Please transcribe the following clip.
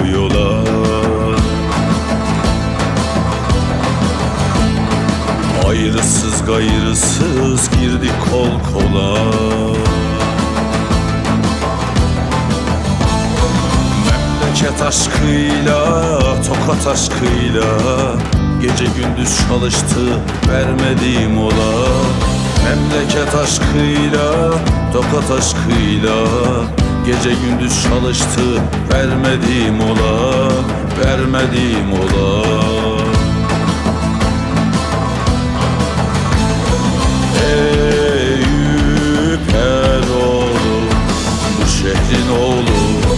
bu yola Ayrısız gayrısız girdik kol kola. Memleket aşkıyla, tokat aşkıyla Gece gündüz çalıştı vermediğim ola. Memleket aşkıyla, tokat aşkıyla Gece gündüz çalıştı vermedim ola Vermedim ola. Eyüp Eroğlu Bu şehrin oğlu.